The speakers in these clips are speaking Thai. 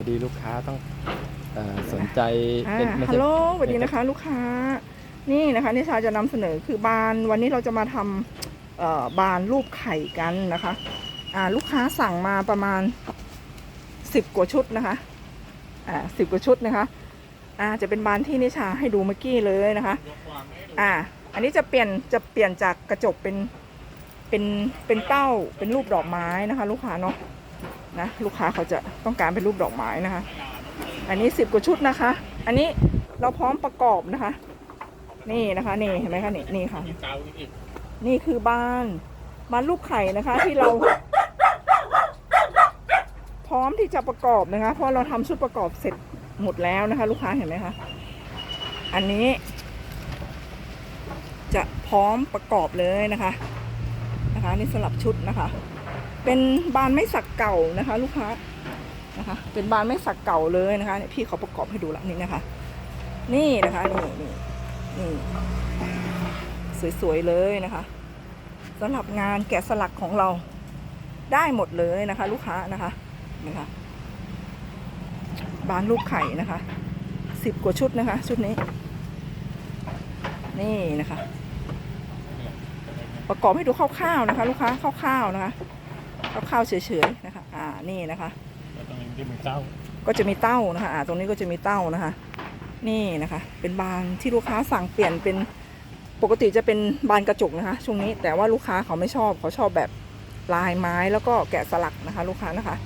พอดีลูกค้าต้องเออสนใจอ่าเป็นไม่ฮัใช่ลโหลสวัสดีนะคะ ลูกค้า นี่นะคะนิชาจะนำเสนอคือบานวันนี้เราจะมาทำเอ่อบานรูปไข่กันนะคะอ่าลูกค้าสั่งมาประมาณสิบกว่าชุดนะคะอ่าสิบกว่าชุดนะคะอ่าจะเป็นบานที่นิชาให้ดูเมื่อกี้เลยนะคะอ่าอันนี้จะเปลี่ยนจะเปลี่ยนจากกระจกเป็นเป็นเป็นเต้าเป็นรูปดอกไม้นะคะ ลูกค้าเนาะ นะลูกค้าเขาจะต้องการเป็นรูปดอกไม้นะคะ อันนี้สิบกว่าชุดนะคะ อันนี้เราพร้อมประกอบนะคะ นี่นะคะนี่เห็นไหมคะนี่นี่ค่ะ นี่คือบ้านบ้านลูกไข่นะคะ ที่เรา พร้อมที่จะประกอบนะคะ เพราะเราทำชุดประกอบเสร็จหมดแล้วนะคะ ลูกค้าเห็นไหมคะอันนี้ จะพร้อมประกอบเลยนะคะ นะคะนี่สำหรับชุดนะคะ เป็นบานไม้สักเก่านะคะ ลูกค้านะคะ เป็นบานไม้สักเก่าเลยนะคะเนี่ยพี่เขาประกอบให้ดูละนี่นะคะ นี่นะคะนี่นี่นี่สวยๆเลยนะคะสำหรับงานแกะสลักของเราได้หมดเลยนะคะ ลูกค้านะคะนะคะบานรูปไข่นะคะสิบกว่าชุดนะคะ ชุดนี้ นี่นะคะ ประกอบให้ดูคร่าวๆนะคะ ลูกค้าคร่าวๆนะคะ คร่าวๆเฉยๆนะคะอ่านี่นะคะแล้วตรงนี้ที่มีเจ้าก็จะมีเต้านะคะอ่าตรงนี้ก็จะมีเต้านะคะ นี่นะคะ เป็นบานที่ลูกค้าสั่งเปลี่ยนเป็นปกติจะเป็นบานกระจกนะคะ ช่วงนี้แต่ว่าลูกค้าเขาไม่ชอบเขาชอบแบบลายไม้แล้วก็แกะสลักนะคะ ลูกค้านะคะ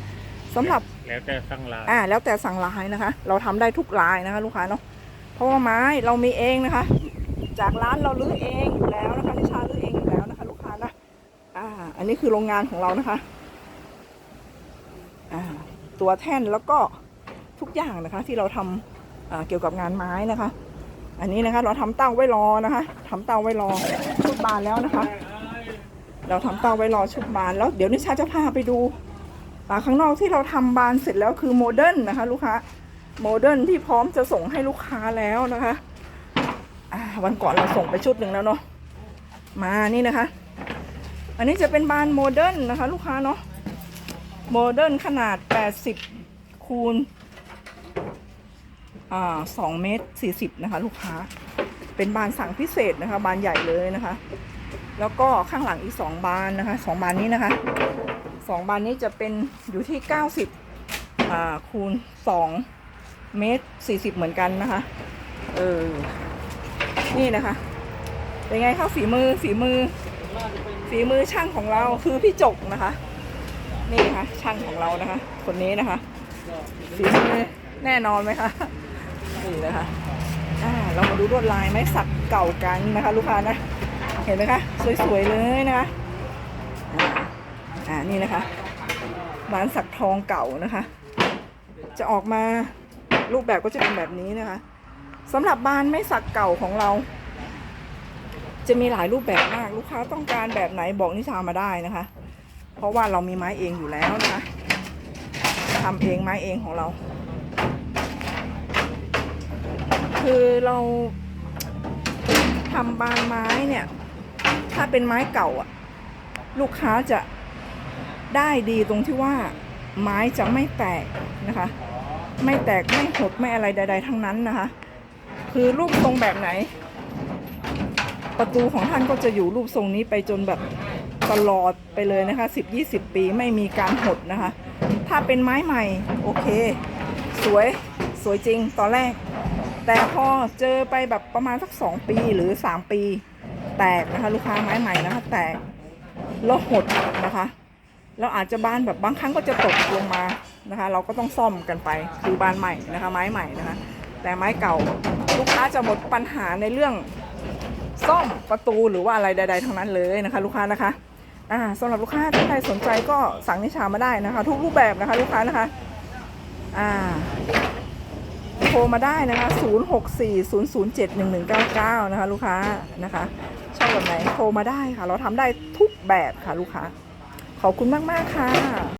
สำหรับแล้วแต่สั่งลายอ่าแล้วแต่สั่งลายนะคะ เราทำได้ทุกลายนะคะ ลูกค้าเนาะเพราะว่าไม้เรามีเองนะคะ จากร้านเราลื้อเองอยู่แล้วนะคะนิ อ่า อันนี้คือโรงงานของเรานะคะอ่าตัวแท่นแล้วก็ทุกอย่างนะคะ ที่เราทำเกี่ยวกับงานไม้นะคะ อันนี้นะคะ เราทำเต้าไว้รอนะคะทำเต้าไว้รอชุดบานแล้วนะคะ เราทำเต้าไว้รอชุดบานแล้วเดี๋ยวนิชาจะพาไปดูอ่าข้างนอกที่เราทำบานเสร็จแล้วคือโมเดิร์นนะคะ ลูกค้าโมเดิร์นที่พร้อมจะส่งให้ลูกค้าแล้วนะคะวันก่อนเราส่งไปชุดหนึ่งแล้วเนาะมานี่นะคะ อันนี้จะเป็นบานโมเดิร์นนะคะ ลูกค้าเนาะโมเดิร์นขนาด 80 คูณอ่า2เมตร40นะคะ ลูกค้า เป็นบานสั่งพิเศษนะคะ บานใหญ่เลยนะคะ แล้วก็ข้างหลังอีก2บานนะคะสองบานนี้นะคะสองบานนี้จะเป็นอยู่ที่90คูณ2เมตร40เหมือนกันนะคะ เออ นี่นะคะ เป็นไงคะฝีมือฝีมือ ฝีมือช่างของเราคือพี่จกนะคะ นี่ค่ะ ช่างของเรานะคะ คนนี้นะคะ ฝีมือแน่นอนไหมคะนี่นะคะอ่าเรามาดูลวดลายไม้สักเก่ากันนะคะ ลูกค้านะเห็นไหมคะ สวยๆเลยนะคะอ่านี่นะคะบานสักทองเก่านะคะ จะออกมารูปแบบก็จะเป็นแบบนี้นะคะสำหรับบานไม้สักเก่าของเรา จะมีหลายรูปแบบมากลูกค้าต้องการแบบไหนบอกนิชามาได้นะคะ เพราะว่าเรามีไม้เองอยู่แล้วนะคะทำเองไม้เองของเรา คือเราทำบานไม้เนี่ย ถ้าเป็นไม้เก่าอะลูกค้าจะได้ดีตรงที่ว่าไม้จะไม่แตกนะคะ ไม่แตกไม่หดไม่อะไรใด ๆ ทั้งนั้นนะคะ คือรูปทรงแบบไหน ประตูของท่านก็จะอยู่รูปทรงนี้ไปจนแบบตลอดไปเลยนะคะ 10-20 ปีไม่มีการหดนะคะ ถ้าเป็นไม้ใหม่ โอเค สวยสวยจริงตอนแรก แต่พอเจอไปแบบประมาณสัก 2 ปีหรือ 3 ปี แตกนะคะ ลูกค้าไม้ใหม่นะคะ แตกแล้วหดนะคะแล้วอาจจะบานแบบบางครั้งก็จะตกลงมานะคะ เราก็ต้องซ่อมกันไปคือบานใหม่นะคะ ไม้ใหม่นะคะ แต่ไม้เก่าลูกค้าจะหมดปัญหาในเรื่อง ซ่อมประตูหรือว่าอะไรใด ๆทั้งนั้นเลยนะคะ ลูกค้านะคะอ่าสำหรับลูกค้าท่านใดสนใจก็สั่งนิชามาได้นะคะ ทุกรูปแบบนะคะ ลูกค้านะคะอ่าโทรมาได้นะคะ 0640071199 นะคะ ลูกค้านะคะชอบแบบไหนโทรมาได้ค่ะ เราทำได้ทุกแบบค่ะ ลูกค้า ขอบคุณมาก ๆ ค่ะ